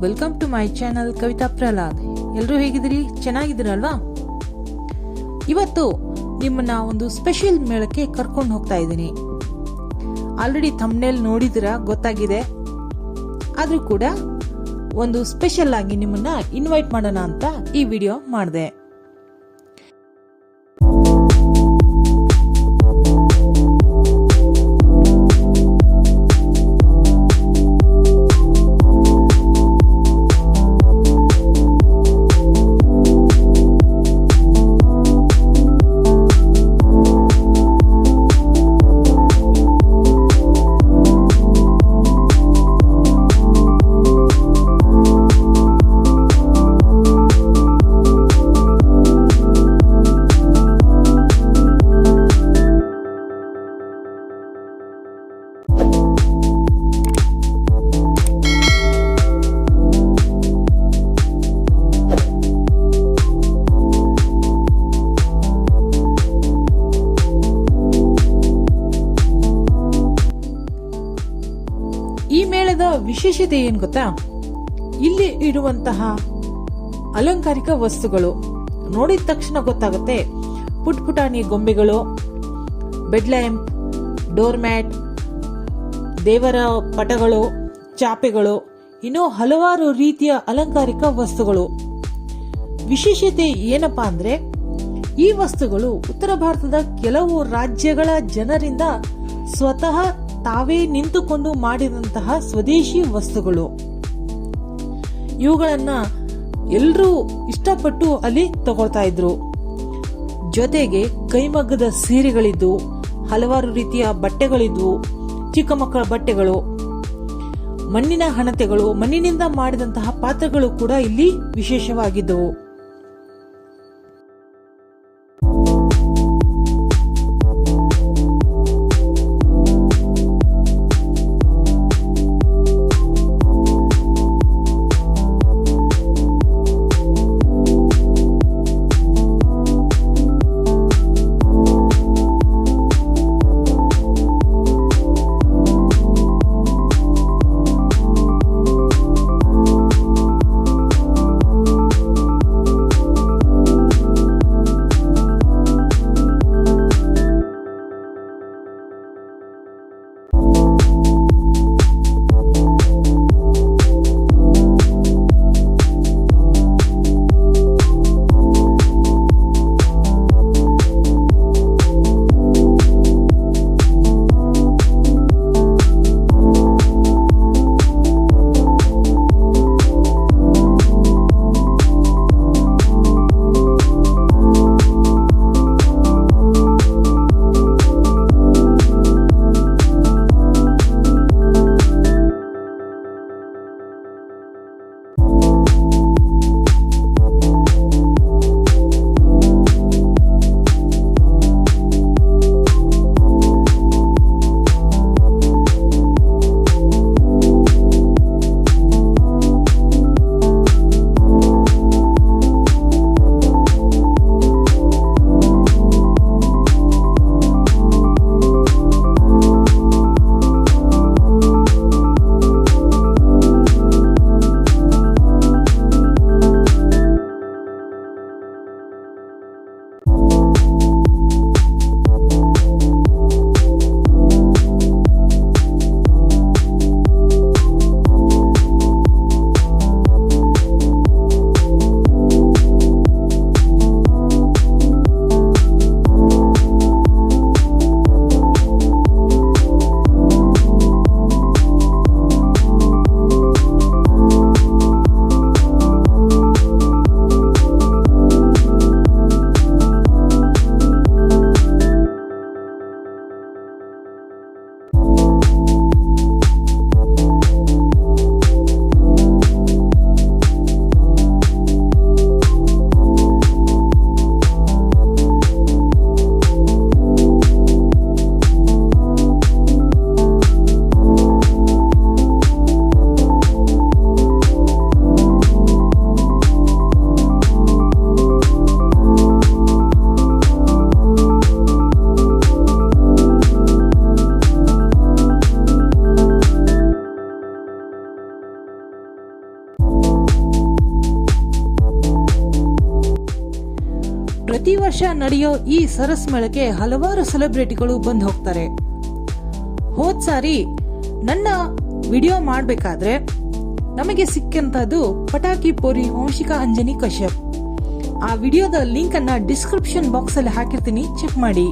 Welcome to my channel Kavitha Prahlad ಎಲ್ಲರೂ ಹೇಗಿದ್ದೀರಿ? ಚೆನ್ನಾಗಿದ್ದೀರಲ್ವಾ? ಇವತ್ತು ನಿಮ್ಮನ್ನ ಒಂದು ಸ್ಪೆಷಲ್ ಮೇಳಕ್ಕೆ ಕರ್ಕೊಂಡು ಹೋಗ್ತಾ ಇದ್ದೀನಿ. ಆಲ್ರೆಡಿ ತಮ್ಮನೇಲಿ ನೋಡಿದಿರ ಗೊತ್ತಾಗಿದೆ. ಆದರೂ ಕೂಡ ಒಂದು ಸ್ಪೆಷಲ್ ಆಗಿ ನಿಮ್ಮನ್ನ ಇನ್ವೈಟ್ ಮಾಡೋಣ ಅಂತ ಈ ವಿಡಿಯೋ ಮಾಡಿದೆ. ವಿಶೇಷತೆ ಏನ್ ಗೊತ್ತಾ? ಇಲ್ಲಿ ಇಡುವಂತಹ ಅಲಂಕಾರಿಕ ವಸ್ತುಗಳು. ನೋಡಿದ ತಕ್ಷಣ ಗೊತ್ತಾಗುತ್ತೆ. ಪುಟ್ ಪುಟಾಣಿ ಗೊಂಬೆಗಳು, ಬೆಡ್ ಲ್ಯಾಂಪ್, ಡೋರ್ ಮ್ಯಾಟ್, ದೇವರ ಪಟಗಳು, ಚಾಪೆಗಳು, ಇನ್ನೂ ಹಲವಾರು ರೀತಿಯ ಅಲಂಕಾರಿಕ ವಸ್ತುಗಳು. ವಿಶೇಷತೆ ಏನಪ್ಪಾ ಅಂದ್ರೆ, ಈ ವಸ್ತುಗಳು ಉತ್ತರ ಭಾರತದ ಕೆಲವು ರಾಜ್ಯಗಳ ಜನರಿಂದ ಸ್ವತಃ ತಾವೇ ನಿಂತುಕೊಂಡು ಮಾಡಿದಂತಹ ಸ್ವದೇಶಿ ವಸ್ತುಗಳು. ಇವುಗಳನ್ನ ಎಲ್ಲರೂ ಇಷ್ಟಪಟ್ಟು ಅಲ್ಲಿ ತಗೊಳ್ತಾ ಇದ್ರು. ಜೊತೆಗೆ ಕೈಮಗ್ಗದ ಸೀರೆಗಳಿದ್ದು, ಹಲವಾರು ರೀತಿಯ ಬಟ್ಟೆಗಳಿದ್ವು ಚಿಕ್ಕ ಮಕ್ಕಳ ಬಟ್ಟೆಗಳು, ಮಣ್ಣಿನ ಹಣತೆಗಳು, ಮಣ್ಣಿನಿಂದ ಮಾಡಿದಂತಹ ಪಾತ್ರಗಳು ಕೂಡ ಇಲ್ಲಿ ವಿಶೇಷವಾಗಿದ್ದವು. ನಡೆಯೋ ಈ ಸರಸ್ ಮೇಳಕ್ಕೆ ಹಲವಾರು ಸೆಲೆಬ್ರಿಟಿಗಳು ಬಂದು ಹೋಗ್ತಾರೆ. ಹೋದ್ ಸಾರಿ ನನ್ನ ವಿಡಿಯೋ ಮಾಡಬೇಕಾದ್ರೆ ನಮಗೆ ಸಿಕ್ಕಂತದ್ದು ಪಟಾಕಿ ಪೋರಿ ವಂಶಿಕಾ ಅಂಜನಿ ಕಶ್ಯಪ್. ಆ ವಿಡಿಯೋದ ಲಿಂಕ್ ಅನ್ನ ಡಿಸ್ಕ್ರಿಪ್ಷನ್ ಬಾಕ್ಸ್ ಅಲ್ಲಿ ಹಾಕಿರ್ತೀನಿ, ಚೆಕ್ ಮಾಡಿ.